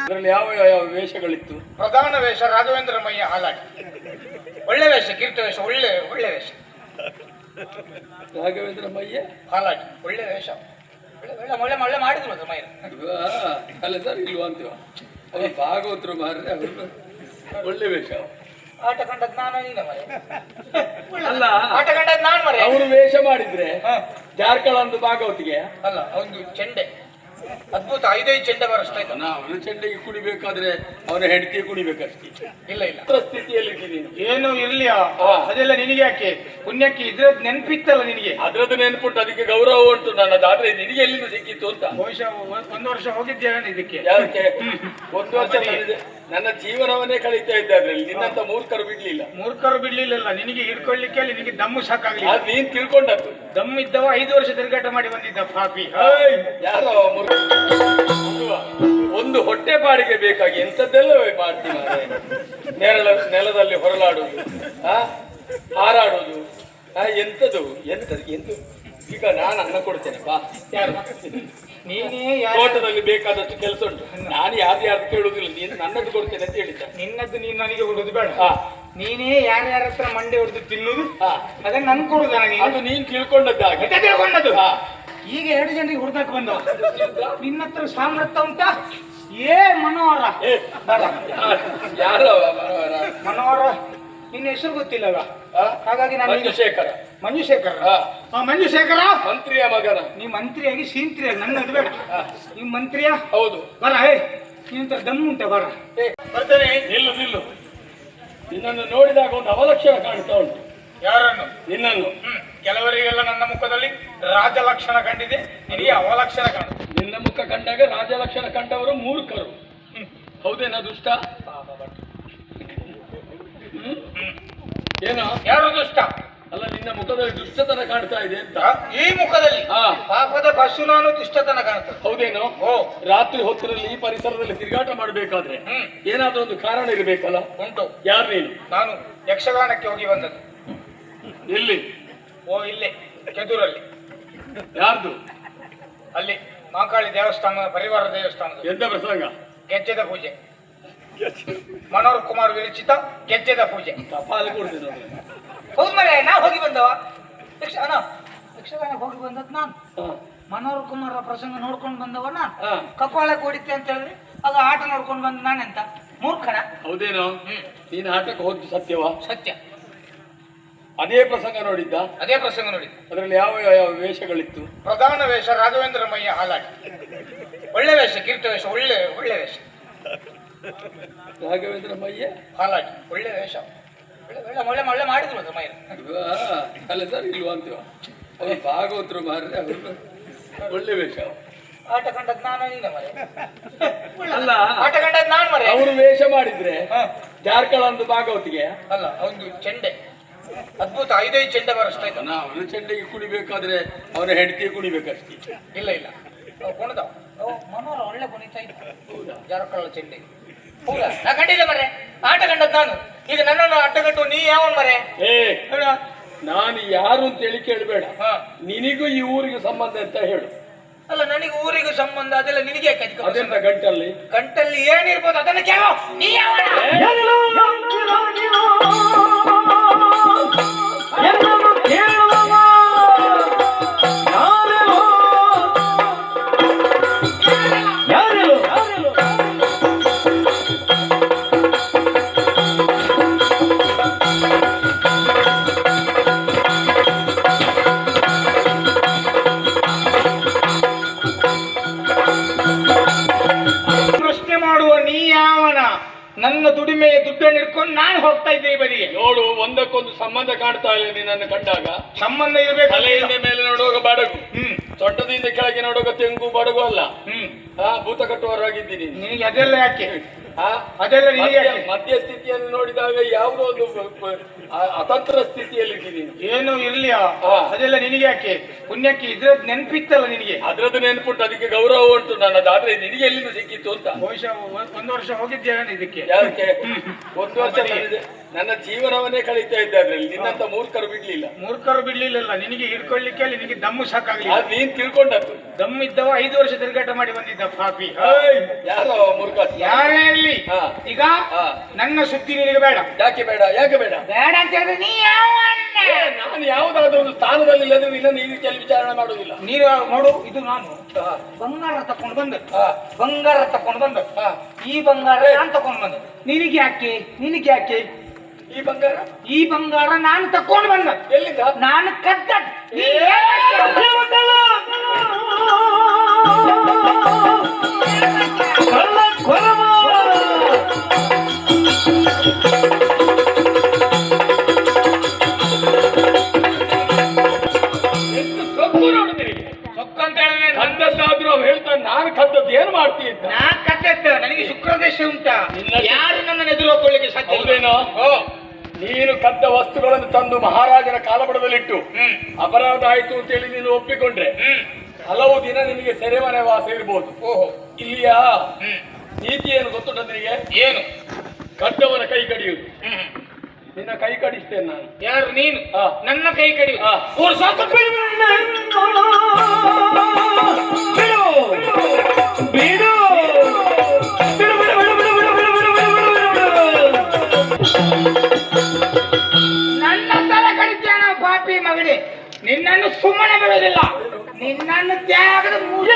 ಅದರಲ್ಲಿ ಯಾವ ಯಾವ ವೇಷಗಳಿತ್ತು? ಪ್ರಧಾನ ವೇಷ ರಾಘವೇಂದ್ರ ಮಯ್ಯ ಹಾಲಾಡಿ ಒಳ್ಳೆ ವೇಷ ಕೀರ್ತ ವೇಷ ಒಳ್ಳೆ ಒಳ್ಳೆ ವೇಷ. ರಾಘವೇಂದ್ರ ಮಯ್ಯ ಹಾಲಾಡಿ ಒಳ್ಳೆ ವೇಷ. ಒಳ್ಳೆ ಒಳ್ಳೆ ಒಳ್ಳೆ ಮಾಡಿದ್ರು ಮಯ್ಯ ಮೈಯ ಅಲ್ಲ ಸರ್ ಇಲ್ವಾ ಅಂತೀವ? ಅವ್ರು ಭಾಗವತರು ಮಾರ್ರೆ ಅವರು ಒಳ್ಳೆ ವೇಷ. ಆಟ ಕಂಡದ್ ನಾನು ನೀನೆ ಮರೆ ಅಲ್ಲ ಆಟ ಕಂಡದ್ ನಾನು ಮರೆ ಅವರು ವೇಷ ಮಾಡಿದ್ರೆ. ಜಾರ್ಕಳ ಒಂದು ಭಾಗವತಿಗೆ? ಅಲ್ಲ ಅವನು ಚೆಂಡೆ. ಅದ್ಭುತ ಐದೈದು ಚೆಂಡೆ ಬರಷ್ಟ ಆಯ್ತು ಅವನ ಚೆಂಡೆಗೆ ಕುಡಿಬೇಕಾದ್ರೆ ಅವನ ಹೆಂಡತಿ ಕುಣಿಬೇಕಷ್ಟೇ. ಇಲ್ಲ ಇಲ್ಲ. ಸ್ಥಿತಿಯಲ್ಲಿ ಏನು ಇರ್ಲಿ. ಅದೆಲ್ಲ ನಿನಗೆ ಯಾಕೆ? ಪುಣ್ಯಕ್ಕೆ ಇದ್ರದ್ದು ನೆನಪಿತ್ತಲ್ಲ ನಿನಗೆ? ಅದ್ರದ್ದು ನೆನ್ಪುಂಟು ಅದಕ್ಕೆ ಗೌರವ ಉಂಟು ನನ್ನದು. ಆದ್ರೆ ನಿನಗೆ ಎಲ್ಲಿಂದ ಸಿಕ್ಕಿತ್ತು ಅಂತ? ಬಹುಶಃ ಒಂದ್- ವರ್ಷ ಹೋಗಿದ್ದೇನೆ ಇದಕ್ಕೆ? ಯಾಕೆ? ಒಂದು ವರ್ಷ ನನ್ನ ಜೀವನವನ್ನೇ ಕಳೀತಾ ಇದ್ದೆ ಅದ್ರಲ್ಲಿ. ನಿನ್ನಂತ ಮೂರ್ಖರು ಬಿಡ್ಲಿಲ್ಲ. ಮೂರ್ಖರು ಬಿಡ್ಲಿಲ್ಲ ನಿನಗೆ ಹಿಡ್ಕೊಳ್ಳಿಕ್ಕೆ ಅಲ್ಲಿ ನಿನಗೆ ದಮ್ಮು ಸಾಕಾಗ್ಲಿಲ್ಲ. ಅದು ನೀನ್ ತಿಳ್ಕೊಂಡದ್ದು. ದಮ್ಮು ಇದ್ದವ ಐದು ವರ್ಷ ತಿರುಗಾಟ ಮಾಡಿ ಬಂದಿದ್ದ ಪಾಪಿ. ಯಾರೋ? ಒಂದು ಹೊಟ್ಟೆ ಪಾಡಿಗೆ ಬೇಕಾಗಿ ಎಂಥದ್ದೆಲ್ಲ ಮಾಡ್ತೀನಿ. ನೆರಳ ನೆಲದಲ್ಲಿ ಹೊರಲಾಡುವುದು ಹಾರಾಡುವುದು ಎಂಥದ್ದು ಎಂಥದ್ದು ಎಂದು ಈಗ ನಾನು ಅನ್ನ ಕೊಡ್ತೇನೆ ಬಾ. ಯಾರು ನೀನೇ ಯಾರು ತೋಟದಲ್ಲಿ ಬೇಕಾದಷ್ಟು ಕೆಲಸ ಉಂಟು. ನಾನು ಯಾರು ಯಾರು ಕೇಳುವುದಿಲ್ಲ ನೀನು ನನ್ನದು ಕೊಡ್ತೇನೆ ಅಂತ ಹೇಳಿದ್ದ. ನಿನ್ನದ್ದು ನೀನು ನನಗೆ ಕೊಡುದು ಬೇಡ. ಹಾ. ನೀನೇ ಯಾರ್ಯಾರ ಹತ್ರ ಮಂಡೆ ಹೊಡೆದು ತಿನ್ನುದು ಹಾ. ಅದನ್ನ ನನ್ ಕೊಡುದ ನೀನು? ಅದು ನೀನ್ ತಿಳ್ಕೊಂಡದ್ದು. ಈಗ ಎರಡು ಜನರಿಗೆ ಹುಡ್ದಕ್ ಬಂದ ನಿನ್ನ ಹತ್ರ ಸಾಮರ್ಥ್ಯ ಉಂಟಾ? ಏ ಮನೋಹರ. ಯಾರೋ? ಮನೋಹರ. ನಿನ್ನ ಹೆಸರು ಗೊತ್ತಿಲ್ಲಲ್ಲ? ಹಾಗಾಗಿ ನಾನು ಈಗ- ಮಂಜುಶೇಖರ. ಮಂಜುಶೇಖರ? ಹಾ. ಆ, ಮಂಜುಶೇಖರ? ಮಂತ್ರಿಯ ಮಗನ. ನೀ ಮಂತ್ರಿಯಾಗಿ ಸೀಂತ್ರಿಯಾಗಿ ನನ್ನದು ಬೇಡ. ನೀ ಮಂತ್ರಿಯ? ಹೌದು. ಬರ ಹೇ. ನಿನ್ನ ದಮ್ಮು ಉಂಟ ಬರ. ಏ, ಬರ್ತೇನೆ. ನಿಲ್ಲು ನಿಲ್ಲು. ನಿನ್ನನ್ನು ನೋಡಿದಾಗ ಒಂದು ಅವಲಕ್ಷಣ ಕಾಣ್ತಾ ಉಂಟು. ಯಾರನ್ನು? ನಿನ್ನನ್ನು. ಹ್ಮ್. ಕೆಲವರಿಗೆಲ್ಲ ನನ್ನ ಮುಖದಲ್ಲಿ ರಾಜಲಕ್ಷಣ ಕಂಡಿದೆ. ನಿನಗೆ ಅವಲಕ್ಷಣ ಕಾಣುತ್ತೆ. ನಿನ್ನ ಮುಖ ಕಂಡಾಗ ರಾಜಲಕ್ಷಣ ಕಂಡವರು ಮೂರ್ಖರು. ಹ್ಮ್. ಹೌದೇನಾ ದುಷ್ಟ? ಏನೋ? ಯಾರು ದುಷ್ಟ? ಅಲ್ಲ ನಿನ್ನ ಮುಖದಲ್ಲಿ ದುಷ್ಟತನ ಕಾಣ್ತಾ ಇದೆ ಅಂತ. ಈ ಮುಖದಲ್ಲಿ? ಹಾ. ಪಾಪದ ಬಸ್ಸು ನಾನು ದುಷ್ಟತನ ಕಾಣ್ತಾ ಹೌದೇನು? ಓ. ರಾತ್ರಿ ಹೊತ್ತರಲ್ಲಿ ಈ ಪರಿಸರದಲ್ಲಿ ತಿರುಗಾಟ ಮಾಡಬೇಕಾದ್ರೆ ಏನಾದ್ರೂ ಒಂದು ಕಾರಣ ಇರಬೇಕಲ್ಲ? ಉಂಟು. ಯಾರು ನೀನು? ನಾನು ಯಕ್ಷಗಾನಕ್ಕೆ ಹೋಗಿ ಬಂದದ್ದು. ಎಲ್ಲಿ? ಓ ಇಲ್ಲೇ ಕೆದೂರಲ್ಲಿ. ಯಾರ್ದು? ಅಲ್ಲಿ ಮಾಕಾಳಿ ದೇವಸ್ಥಾನ ಪರಿವಾರ ದೇವಸ್ಥಾನದ ಎಂತ ಪ್ರಸಂಗ? ಗೆಜ್ಜೆದ ಪೂಜೆ. ಮನೋಹರ್ ಕುಮಾರ್ ವಿರಚಿತ ಗೆಜ್ಜೆದ ಪೂಜೆ. ತಪಾಲು. ಹೌದು ಮರೆ ನಾ ಹೋಗಿ ಬಂದವ. ಯಕ್ಷಗಾನ ಹೋಗಿ ಬಂದದ್ ನಾನು. ಮನೋಹರ್ ಕುಮಾರ ಪ್ರಸಂಗ ನೋಡ್ಕೊಂಡು ಬಂದವ ನಾನು. ಕಪಾಳ ಕೊಡಿತೆ ಅಂತ ಹೇಳಿದ್ರೆ ಅದು ಆಟ ನೋಡ್ಕೊಂಡು ಬಂದ ನಾನೆಂತ ಮೂರ್ಖನ? ಹೌದೇನೋ? ನೀನು ಆಟಕ್ಕೆ ಹೋದ್ದು ಸತ್ಯವ? ಸತ್ಯ. ಅದೇ ಪ್ರಸಂಗ ನೋಡಿದ್ದ? ಅದೇ ಪ್ರಸಂಗ ನೋಡಿದ್ದ. ಅದರಲ್ಲಿ ಯಾವ ಯಾವ ವೇಷಗಳಿತ್ತು? ಪ್ರಧಾನ ವೇಷ ರಾಘವೇಂದ್ರ ಮಯ್ಯ ಹಾಲಾಟ. ಒಳ್ಳೆ ವೇಷ ಕೀರ್ತ ವೇಷ ಒಳ್ಳೆ ಒಳ್ಳೆ ವೇಷ. ರಾಘವೇಂದ್ರ ಮಯ್ಯ ಹಾಲಾಗಿ. ಒಳ್ಳೆ ವೇಷ. ಒಳ್ಳೆ ಒಳ್ಳೆ ಒಳ್ಳೆ ಮಾಡಿದ್ರು ಅದು ಮೈಯ ಇಲ್ವಾ? ಅಲ್ಲ ಸರ್ ಇಲ್ವಾ ಅಂತೀವ ಅವ್ರು ಭಾಗವತರು ಮಾರ್ರೆ ಅವರು ಒಳ್ಳೆ ವೇಷ. ಆಟ ಕಂಡದ್ ನಾನು ಮರೆ. ಅಲ್ಲ ಆಟ ಕಂಡದ್ ನಾನು ಮರೆ. ಅವರು ವೇಷ ಮಾಡಿದ್ರೆ ಜಾರ್ಕಳ ಒಂದು ಭಾಗವತಿಗೆ? ಅಲ್ಲ ಒಂದು ಚೆಂಡೆ. ಅದ್ಭುತ ಐದೈದು ಚೆಂಡೆ ಬರಷ್ಟ ಅವನ ಚೆಂಡೆಗೆ ಕುಣಿಬೇಕಾದ್ರೆ ಅವನ ಹೆಂಡತಿ ಕುಣಿಬೇಕಷ್ಟೇ. ಇಲ್ಲ ಇಲ್ಲ. ಕುಣಿದ ಮನೋರ ಒಳ್ಳೆ ಕುಣಿತಾ ಇದ್ದ ಹೌದಾ? ಜಾರಕಳ್ಳ ಹೌದಾ ನಾ ಕಂಡಿದ್ದೆ ಮರೆ ಆಟ ಕಂಡದ್ ನಾನು. ಈಗ ನನ್ನನ್ನು ಅಡ್ಡಗಟ್ಟು ನೀ ಯಾವನ್ ಮರೆ ಏ ನಾನು ಯಾರು ಅಂತ ಹೇಳಿ ಕೇಳಬೇಡ. ಹಾ. ನಿನಗೂ ಈ ಊರಿಗೆ ಸಂಬಂಧ ಅಂತ ಹೇಳು? ಅಲ್ಲ ನನಗೆ ಊರಿಗೂ ಸಂಬಂಧ ಅದೆಲ್ಲ ನಿನಗೆ ಯಾಕೆ ಅಧಿಕ ಅದೆಂತ ಗಂಟಲ್ಲಿ? ಗಂಟಲ್ಲಿ ಏನಿರ್ಬೋದು ಅದನ್ನ ಕೇಳೋ. ನೀ ಯಾವ ದುಡ್ಡನ್ನು ಇಟ್ಕೊಂಡು ನಾನು ಹೋಗ್ತಾ ಇದ್ದೆ ಈ ಬದಿಗೆ. ನೋಡು ಒಂದಕ್ಕೊಂದು ಸಂಬಂಧ ಕಾಣ್ತಾ ಇಲ್ಲ ನಿನ್ನನ್ನು ಕಂಡಾಗ. ಸಂಬಂಧ ಇರಬೇಕು ತಲೆಯಿಂದ ಮೇಲೆ ನೋಡುವಾಗ ಬಡಗು. ಹ್ಮ್. ಸೊಂಟದಿಂದ ಕೆಳಗೆ ನೋಡುವಾಗ ತೆಂಗು ಬಡಗು ಅಲ್ಲ. ಹ್ಮ್. ಹಾ ಭೂತ ಕಟ್ಟುವವರಾಗಿದ್ದೀನಿ. ನಿನಗೆ ಅದೆಲ್ಲ ಯಾಕೆ? ಮಧ್ಯ- ಸ್ಥಿತಿಯನ್ನು ನೋಡಿದಾಗ ಯಾವುದೋ ಒಂದು ಅತಂತ್ರ ಸ್ಥಿತಿಯಲ್ಲಿ ಸ್ಥಿತಿಯಲ್ಲಿದ್ದೀನಿ. ಏನು ಇರ್ಲಿ. ಅದೆಲ್ಲ ನಿನಗೆ ಯಾಕೆ? ಪುಣ್ಯಕ್ಕೆ ಇದ್ರದ್ ನೆನ್ಪಿತ್ತಲ್ಲ ನಿನಗೆ? ಅದ್ರದ್ದು ನೆನ್ಪುಂಟು ಅದಕ್ಕೆ ಗೌರವ ಉಂಟು ನನ್ನದು ಆದ್ರೆ ನಿನಗೆ ಎಲ್ಲಿಂದ ಸಿಕ್ಕಿತ್ತು ಅಂತ. ಬಹುಶಃ ಒಂದು ವರ್ಷ ಹೋಗಿದ್ದೇವೆ ಇದಕ್ಕೆ? ಯಾಕೆ? ಒಂದು ವರ್ಷ ನನ್ನ ಜೀವನವನ್ನೇ ಕಳೀತಾ ಇದ್ದೆ ಅದ್ರಲ್ಲಿ. ನಿನ್ನಂತ ಮೂರ್ಖರು ಬಿಡ್ಲಿಲ್ಲ. ಮೂರ್ಖರು ಬಿಡ್ಲಿಲ್ಲ ನಿನಗೆ ಹಿಡ್ಕೊಳ್ಳಿಕ್ಕೆ ಅಲ್ಲಿ ನಿನಗೆ ದಮ್ಮು ಸಾಕಾಗ್ಲಿಲ್ಲ. ಅದು ನೀನ್ ತಿಳ್ಕೊಂಡದ್ದು. ದಮ್ ಇದ್ದವ ಐದು ವರ್ಷ ತಿರುಗಾಟ ಮಾಡಿ ಬಂದಿದ್ದ ಪಾಪಿ. ಯಾರೋ ಮೂರ್ಖ? ಯಾರೇ ಅಲ್ಲಿ ಹಾ. ಈಗ. ನನ್ನ ಸುದ್ದಿ ನಿನಗೆ ಬೇಡ. ಯಾಕೆ ಬೇಡ ಯಾಕೆ ಬೇಡ? ಬೇಡ ಅಂತ ಹೇಳಿದ್ರೆ ನೀ ಯಾವ ನಾನು ಯಾವುದಾದ್ರೂ ಒಂದು ಸ್ಥಾನದಲ್ಲಿ ಇಲ್ಲದ್ರೆ ಇಲ್ಲ ನೀನು ರೀತಿಯಲ್ಲಿ ವಿಚಾರಣೆ ಮಾಡೋದಿಲ್ಲ ನೀನು ನೋಡು ಇದು ನಾನು. ಬಂಗಾರ ತಕೊಂಡು ಬಂದ. ಬಂಗಾರ ತಕೊಂಡು ಬಂದ. ಈ ಬಂಗಾರ ನಾನು ತಕೊಂಡು ಬಂದ. ನಿನಗೆ ಯಾಕೆ ನಿನಗೆ ಯಾಕೆ ಈ ಬಂಗಾರ? ಈ ಬಂಗಾರ ನಾನು ತಕ್ಕೊಂಡು ಬಂದ. ಎಲ್ಲಿಂದ? ನಾನು ಕದ್ದ. ಕದ್ದದ್ದಾದ್ರೂ ಅವ್ ಹೇಳ್ತಾನೆ ನಾನು ಕದ್ದದ್ದು ಏನು ಮಾಡ್ತೀನಿ ಅಂತ. ನಾ ಕದ್ದದ್ದ. ನನಗೆ ಶುಕ್ರದೇಶ ಉಂಟಾ. ಯಾರು ನನ್ನ ಎದುರು ಹಾಕೊಳ್ಳಿಕ್ಕೆ ಸಾಧ್ಯ ಇಲ್ಲ. ನೀನು ಕದ್ದ ವಸ್ತುಗಳನ್ನು ತಂದು ಮಹಾರಾಜನ ಕಾಲಬಡದಲ್ಲಿಟ್ಟು ಅಪರಾಧ ಆಯ್ತು ಅಂತೇಳಿ ನೀನು ಒಪ್ಪಿಕೊಂಡ್ರೆ ಹಲವು ದಿನ ನಿಮಗೆ ಸೆರೆಮನೆ ವಾಸ ಇರ್ಬೋದು. ಓಹೋ. ಇಲ್ಲಿಯ ನೀತಿ ಏನು ಗೊತ್ತುಂಟ ನಿನಗೆ ಏನು? ಕದ್ದವನ ಕೈ ಕಡಿಯುವುದು. ನಿನ್ನ ಕೈ ಕಡಿಸ್ತೇನೆ ನಾನು. ಯಾರು? ನೀನು. ನನ್ನ ಕೈ ಕಡಿ ಹಾ. ಬಿಡು ಸಾಕು. ಬಿಡು. ನನ್ನ ಮಗನೇ ನಿನ್ನನ್ನು ಸುಮ್ಮನೆ ಬಿಡುವುದಿಲ್ಲ ನಿನ್ನನ್ನು ತ್ಯಾಗದ ಮೂಲ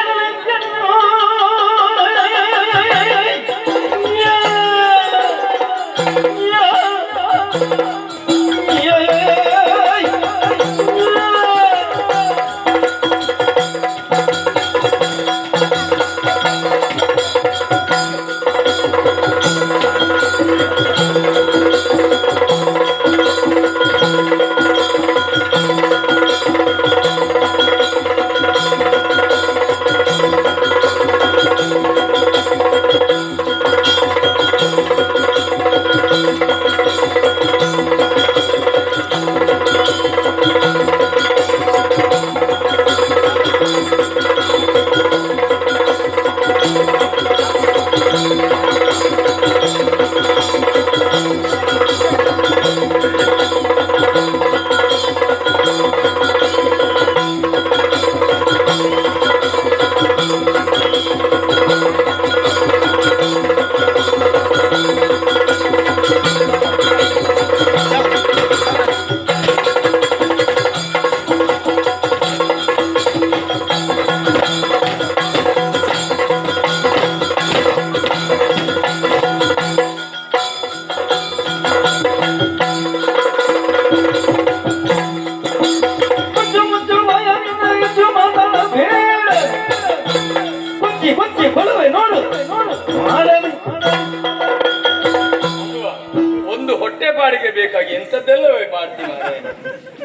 ಬಾಡಿಗೆ ಬೇಕಾಗಿ ಎಂಥದ್ದೆಲ್ಲ ಮಾಡ್ತೀನಿ ಮಾರ್ರೆ.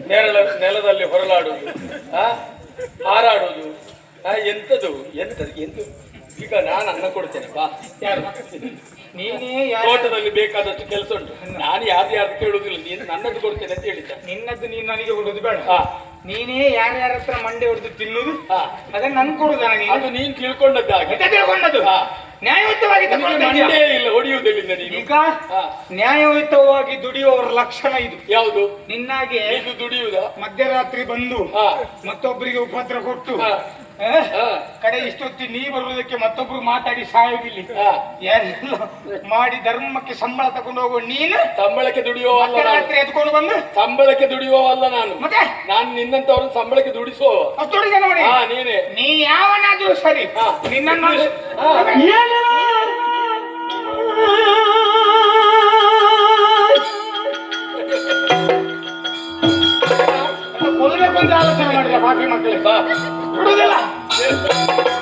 ನೆರಳ ನೆಲದಲ್ಲಿ ಹೊರಲಾಡೋದು ಆ ಹಾರಾಡುವುದು ಆ ಎಂಥದ್ದು ಎಂತ ಎಂದು ಈಗ ನಾನು ಅನ್ನ ಕೊಡ್ತೇನೆ ಬಾ. ನೀನೇ ತೋಟದಲ್ಲಿ ಬೇಕಾದಷ್ಟು ಕೆಲಸ ಉಂಟು. ನಾನು ಯಾರು ಯಾರು ಕೇಳುವುದಿಲ್ಲ. ನೀನು ನನ್ನದು ಕೊಡ್ತೇನೆ ಅಂತ ಹೇಳಿದ್ದ. ನಿನ್ನದ್ದು ನೀನು ನನಗೆ ಕೊಡುದು ಬೇಡ. ಹಾ ನೀನೇ ಯಾರ್ಯಾರ ಹತ್ರ ಮಂಡೆ ಹೊಡೆದು ತಿನ್ನುದು ಅದನ್ನ ನನ್ ಕೊಡುದು ನೀನು? ಅದು ನೀನು ತಿಳ್ಕೊಂಡದ್ದು? ತಿಳ್ಕೊಂಡದ್ದು. ನ್ಯಾಯಯುತವಾಗಿ ಇಲ್ಲ ಈಗ. ನ್ಯಾಯಯುತವಾಗಿ ದುಡಿಯುವವರ ಲಕ್ಷಣ ಇದು. ಯಾವುದು? ನಿನ್ನಾಗೆ ಇದು ದುಡಿಯುವುದ? ಮಧ್ಯರಾತ್ರಿ ಬಂದು ಮತ್ತೊಬ್ಬರಿಗೆ ಉಪದ್ರ ಕೊಟ್ಟು ಕಡೆ ಇಷ್ಟೊತ್ತಿ ನೀ ಬರುವುದಕ್ಕೆ ಮತ್ತೊಬ್ರು ಮಾತಾಡಿ ಸಾಯೋದಿಲ್ಲ. ಎಲ್ಲ ಮಾಡಿ ಧರ್ಮಕ್ಕೆ ಸಂಬಳ ತಗೊಂಡು ಹೋಗುವ ನೀನು ಸಂಬಳಕ್ಕೆ ದುಡಿಯೋ ಮಧ್ಯರಾತ್ರಿ ಎತ್ಕೊಂಡು ಬಂದು ಸಂಬಳಕ್ಕೆ ದುಡಿಯೋ ಅಲ್ಲ ನಾನು ಮತ್ತೆ ನಾನು ನಿನ್ನಂತವ್ರನ್ನ ಸಂಬಳಕ್ಕೆ ದುಡಿಸೋ ಹತ್ತೊಡಿಗೆ ನೋಡಿ ಹಾ ನೀನೇ ನೀ ಯಾವನಾದ್ರೂ ಸರಿ. ನಿನ್ನನ್ನು ಆಲೋಚನೆ ಮಾಡಿದ ಬಾಕಿ ಮಕ್ಕಳಿಗೆ 不对了。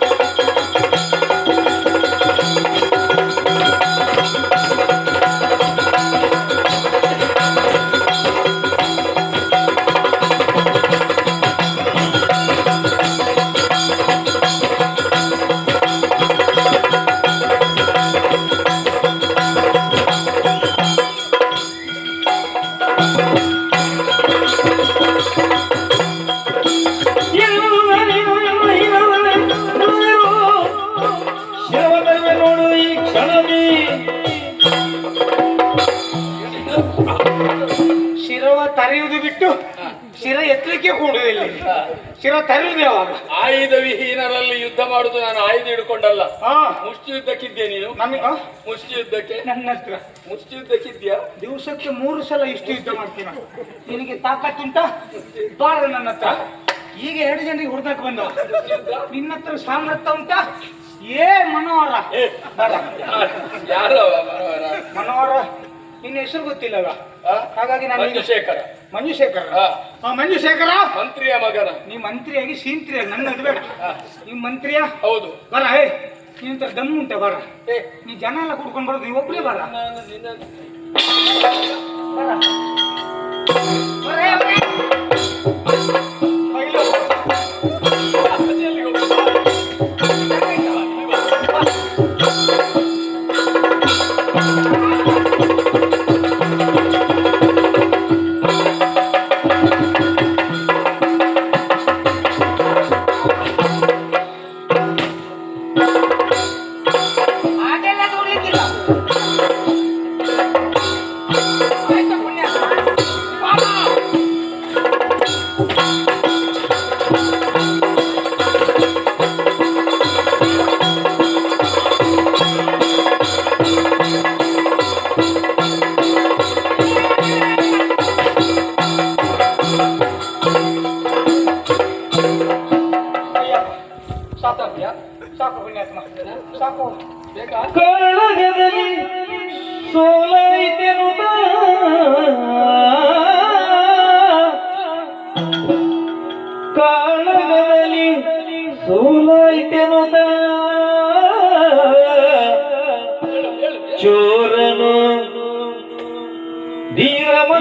ಜನನಿ ಶಿರವ ತರೆಯುವುದು ಬಿಟ್ಟು ಶಿರ ಎತ್ತಲಿಕ್ಕೆ ಕೂಡುದಿಲ್ಲ ಶಿರ ತರೆಯುವುದು ಅವಾಗ ಆಯುಧ ವಿಹೀನರಲ್ಲಿ ಯುದ್ಧ ಮಾಡುದು ನಾನು ಆಯುಧ ಹಿಡ್ಕೊಂಡಲ್ಲ. ಮುಷ್ಟಿ ಯುದ್ಧಕ್ಕಿದ್ದೆ ನೀನು? ನನಗೆ ಮುಷ್ಟಿ ಯುದ್ಧಕ್ಕೆ? ನನ್ನ ಹತ್ರ. ಮುಷ್ಟಿ ಯುದ್ಧಕ್ಕಿದ್ಯಾ? ದಿವಸಕ್ಕೆ ಮೂರು ಸಲ ಇಷ್ಟು ಯುದ್ಧ ಮಾಡ್ತೀನಿ ನಿನಗೆ ತಾಕತ್ತುಂಟ? ಬಾರ ನನ್ನ ಹತ್ರ. ಈಗ ಎರಡು ಜನರಿಗೆ ಹುಡ್ದಕ್ಕೆ ಬಂದ ನಿನ್ನ ಹತ್ರ ಸಾಮರ್ಥ್ಯ ಉಂಟಾ? ಏ ಮನೋಹರ ಬರ. ಯಾರು? ಮನೋಹರ? ನಿನ್ನ ಹೆಸರು ಗೊತ್ತಿಲ್ಲವ ಆ? ಹಾಗಾಗಿ ನಾನು ಮಂಜುಶೇಖರ. ಮಂಜುಶೇಖರ? ಮಂಜುಶೇಖರ? ಮಂತ್ರಿಯ ಮಗನ. ನೀ ಮಂತ್ರಿಯಾಗಿ ಸೀಂತ್ರಿಯ ನನ್ನ ಬೇಡ. ನೀ ಮಂತ್ರಿಯ? ಹೌದು. ಬರ ಹೇ. ನೀನ್ ದಮ್ಮು ಉಂಟ ಬರ. ನೀ ಜನ ಎಲ್ಲ ಕುಡ್ಕೊಂಡು ಬರೋದು ನೀವು ಒಬ್ಬರೇ ಬರ. ಬರ.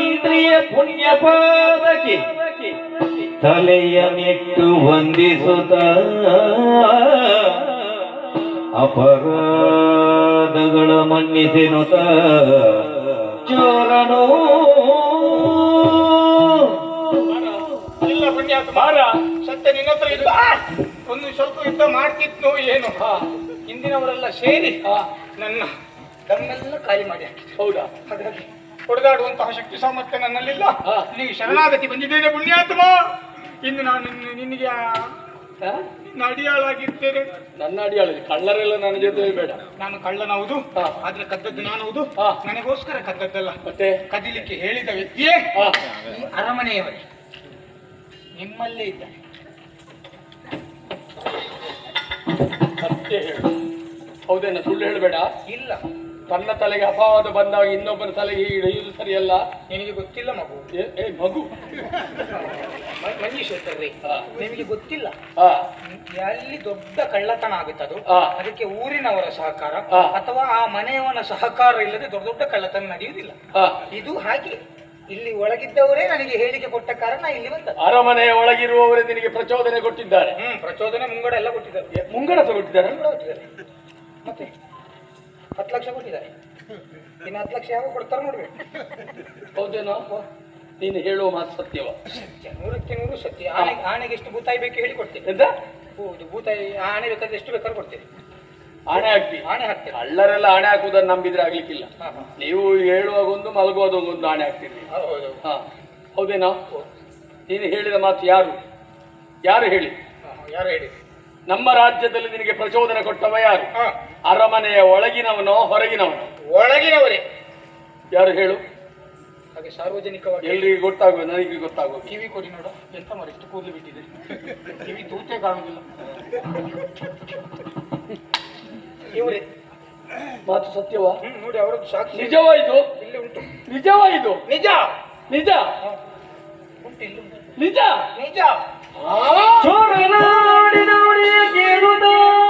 ಮಂತ್ರಿಯ ಪುಣ್ಯ ಪಾದಕ್ಕೆ ತಲೆಯ ನೆಟ್ಟು ವಂದಿಸುತ್ತ ಅಪರಾಧಗಳ ಮನ್ನಿಸೆನುತ ಚೋರನು. ಇಲ್ಲ ಪುಣ್ಯಾತ್ಮ ಸತ್ಯ ನಿನ್ನತ್ರ ಇಲ್ಲ ಒಂದು ಸ್ವಲ್ಪ ಯುದ್ಧ ಮಾಡ್ತಿತ್ತು ಏನು. ಹಿಂದಿನವರೆಲ್ಲ ಸೇರಿ ನನ್ನ ದಮ್ಮೆಲ್ಲ ಖಾಲಿ ಮಾಡಿ ಹಾಕಿದ್ರು. ಹೌದಾ? ಹಾಗಾಗಿ ಹೊಡೆದಾಡುವಂತಹ ಶಕ್ತಿ ಸಾಮರ್ಥ್ಯ ನನ್ನಲ್ಲಿಲ್ಲ. ನಿನಗೆ ಶರಣಾಗತಿ ಬಂದಿದ್ದೇನೆ ಪುಣ್ಯಾತ್ಮ. ಇನ್ನು ನಾನು ನಿನಗೆ ಹಾ? ನಿನ್ನ ಅಡಿಯಾಳಾಗಿರ್ತೇನೆ. ನನ್ನ ಅಡಿಯಾಳ ಕಳ್ಳರೆಲ್ಲ ನನ್ನ ಜೊತೆ ಬೇಡ. ನಾನು ಕಳ್ಳನವುದು ಹಾ. ಆದ್ರೆ ಕದ್ದದ್ದು ನಾನು ಹಾ. ನನಗೋಸ್ಕರ ಕದ್ದದ್ದಲ್ಲ. ಮತ್ತೆ? ಕದಿಲಿಕ್ಕೆ ಹೇಳಿದ ವ್ಯಕ್ತಿಯೇ. ಈ ಅರಮನೆಯವರೇ. ನಿಮ್ಮಲ್ಲೇ ಇದ್ದಾರೆ ಸತ್ಯ ಹೇಳು. ಹೌದೇನ? ಸುಳ್ಳು ಹೇಳಬೇಡ. ಇಲ್ಲ. ತನ್ನ ತಲೆಗೆ ಅಪವಾದ ಬಂದಾಗ ಇನ್ನೊಬ್ಬರ ತಲೆಗೆ ಹಿಡಿಯುವುದು ಸರಿಯಲ್ಲ? ನಿನಗೆ ಗೊತ್ತಿಲ್ಲ ಮಗು. ಏ ಏ, ಮಗು. ಮ- ಹಾ. ನಿಮಗೆ ಗೊತ್ತಿಲ್ಲ? ಹಾ. ಎಲ್ಲಿ ದೊಡ್ಡ ಕಳ್ಳತನ ಆಗುತ್ತೆ ಅದು ಆ. ಅದಕ್ಕೆ ಊರಿನವರ ಸಹಕಾರ. ಅಥವಾ ಆ ಮನೆಯವನ ಸಹಕಾರ ಇಲ್ಲದೆ ದೊಡ್ಡ ದೊಡ್ಡ ಕಳ್ಳತನ ನಡೆಯುವುದಿಲ್ಲ. ಇದು ಹಾಗೆ. ಇಲ್ಲಿ ಒಳಗಿದ್ದವರೇ ನನಗೆ ಹೇಳಿಕೆ ಕೊಟ್ಟ ಕಾರಣ ಇಲ್ಲಿ ಬಂತ ಅರಮನೆಯ ಒಳಗಿರುವವರೇ ನಿನಗೆ ಪ್ರಚೋದನೆ ಕೊಟ್ಟಿದ್ದಾರೆ. ಹ್ಮ್ ಪ್ರಚೋದನೆ ಮುಂಗಡ ಎಲ್ಲ ಕೊಟ್ಟಿದ್ದಾರೆ. ಮುಂಗಡ ಕೊಟ್ಟಿದ್ದಾರೆ? ಮುಂಗಡ ಕೊಟ್ಟಿದ್ದಾರೆ. ಮತ್ತೆ? ಹತ್ತು ಲಕ್ಷ ಕೊಟ್ಟಿದ್ದಾರೆ. ಇನ್ನು ಹತ್ತು ಲಕ್ಷ ಯಾವಾಗ ಕೊಡ್ತಾರೆ ನೋಡ್ಬೇಕು ಹೌದೇನೋ? ನೀನು ಹೇಳುವ ಮಾತು ಸತ್ಯವ. ಸತ್ಯ ನೂರಕ್ಕೆ ನೂರು ಸತ್ಯ. ಆನೆ ಆನೆಗೆ ಎಷ್ಟು ಭೂತಾಯಿ ಬೇಕು ಹೇಳಿ ಕೊಡ್ತೀನಿ ಎಂತ? ಹೌದು ಭೂತಾಯಿ ಆನೆ ಬೇಕಾದ್ರೆ ಎಷ್ಟು ಬೇಕಾದ್ರೆ ಕೊಡ್ತೀನಿ ಆಣೆ ಹಾಕ್ತಿ. ಆಣೆ ಹಾಕ್ತೇವೆ. ಅಲ್ಲರೆಲ್ಲ ಆಣೆ ಹಾಕುವುದನ್ನು ನಂಬಿದ್ರೆ ಆಗ್ಲಿಕ್ಕಿಲ್ಲ. ನೀವು ಹೇಳುವಾಗ ಒಂದು ಮಲಗುವಾಗ ಒಂದು ಆಣೆ ಹಾಕ್ತೀರಿ ಹಾ. ಹೌದೇನೋ? ನೀನು ಹೇಳಿದ ಮಾತು ಯಾರು? ಯಾರು ಹೇಳಿ? ಯಾರು ಹೇಳಿ? ನಮ್ಮ ರಾಜ್ಯದಲ್ಲಿ ನಿನಗೆ ಪ್ರಚೋದನೆ ಕೊಟ್ಟವ ಯಾರು? ಅರಮನೆಯ ಒಳಗಿನವನೋ ಹೊರಗಿನವನೋ? ಒಳಗಿನವರೇ. ಯಾರು ಹೇಳು? ಹಾಗೆ ಸಾರ್ವಜನಿಕವಾಗಿ. ಎಲ್ರಿಗೂ ಗೊತ್ತಾಗುವ ನನಗೆ ಗೊತ್ತಾಗುವ. ಕಿವಿ ಕೊಡಿ ನೋಡು ಎಂತ ಮಾಡಿ ಎಷ್ಟು ಕೂದಲು ಬಿಟ್ಟಿದೆ. ಕಿವಿ ತೂತೆ ಕಾಣುವುದಿಲ್ಲ. ಇವರೇ. ಮಾತು ಸತ್ಯವಾ? ನೋಡಿ ಅವರ ಸಾಕ್ಷಿ. ನಿಜವಾ ಇದು? ಇಲ್ಲಿ ಉಂಟು. ನಿಜವಾ ಇದು? ನಿಜ. ನಿಜ. ಉಂಟು ಇಲ್ಲಿ りんちゃん。りんちゃん。ああ。それなりのりやけごと。